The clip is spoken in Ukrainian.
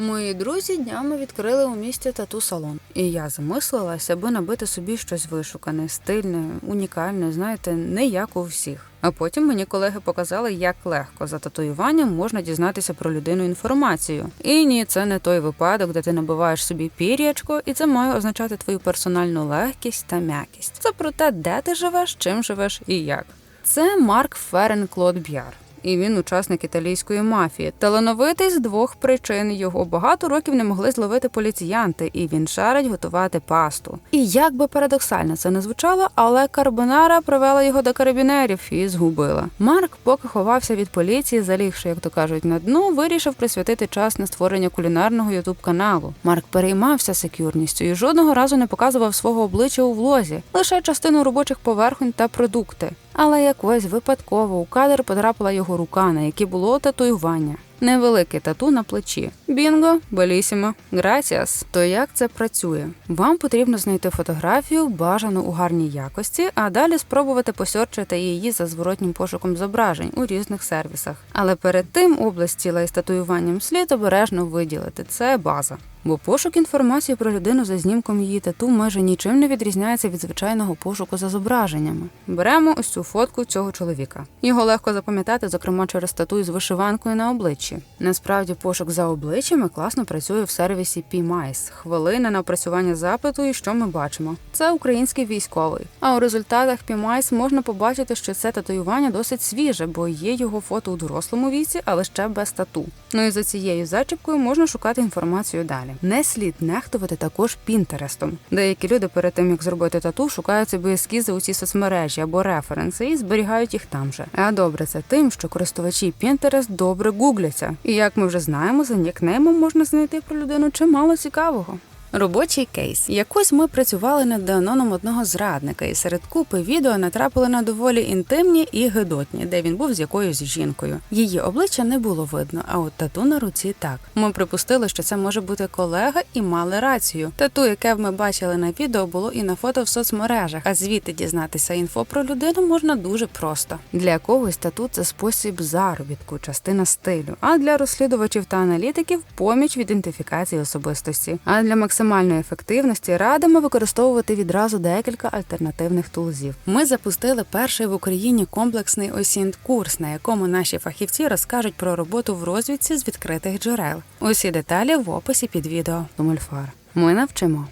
Мої друзі днями відкрили у місті тату салон, і я замислилася, аби набити собі щось вишукане, стильне, унікальне, знаєте, не як у всіх. А потім мені колеги показали, як легко за татуюванням можна дізнатися про людину інформацію. І ні, це не той випадок, де ти набиваєш собі пір'ячко, і це має означати твою персональну легкість та м'якість. Це про те, де ти живеш, чим живеш і як. Це Марк Ферен Клод Б'яр. І він учасник італійської мафії. Талановитий з двох причин його багато років не могли зловити поліціянти, і він шарить готувати пасту. І як би парадоксально це не звучало, але карбонара привела його до карабінерів і згубила. Марк, поки ховався від поліції, залігши, як то кажуть, на дно, вирішив присвятити час на створення кулінарного ютуб каналу. Марк переймався секюрністю і жодного разу не показував свого обличчя у влозі, лише частину робочих поверхонь та продукти. Але якось випадково у кадр потрапила його рука, на якій було татуювання. Невелике тату на плечі. Бінго, белісімо, граціас. То як це працює? Вам потрібно знайти фотографію, бажану у гарній якості, а далі спробувати посьорчити її за зворотнім пошуком зображень у різних сервісах. Але перед тим область тіла із татуюванням слід обережно виділити. Це база. Бо пошук інформації про людину за знімком її тату майже нічим не відрізняється від звичайного пошуку за зображеннями. Беремо ось цю фотку цього чоловіка. Його легко запам'ятати, зокрема через тату із вишиванкою на обличчі. Насправді, пошук за обличчями класно працює в сервісі PMICE. Хвилина на опрацювання запиту, і що ми бачимо? Це український військовий. А у результатах PMICE можна побачити, що це татуювання досить свіже, бо є його фото у дорослому віці, але ще без тату. Ну і за цією зачіпкою можна шукати інформацію далі. Не слід нехтувати також пінтерестом. Деякі люди перед тим як зробити тату, шукають собі ескізи у цій соцмережі або референси і зберігають їх там же. А добре це тим, що користувачі Pinterest добре гугляться. І як ми вже знаємо, за нікнеймом можна знайти про людину чимало цікавого. Робочий кейс. Якось ми працювали над даноном одного зрадника, і серед купи відео натрапили на доволі інтимні і гидотні, де він був з якоюсь жінкою. Її обличчя не було видно, а от тату на руці так. Ми припустили, що це може бути колега, і мали рацію. Тату, яке ми бачили на відео, було і на фото в соцмережах. А звідти дізнатися інфо про людину можна дуже просто. Для когось тату це спосіб заробітку, частина стилю. А для розслідувачів та аналітиків поміч в ідентифікації особистості. А для максимальної ефективності радимо використовувати відразу декілька альтернативних тулзів. Ми запустили перший в Україні комплексний осінт курс, на якому наші фахівці розкажуть про роботу в розвідці з відкритих джерел. Усі деталі в описі під відео. Тумульфар. Ми навчимо.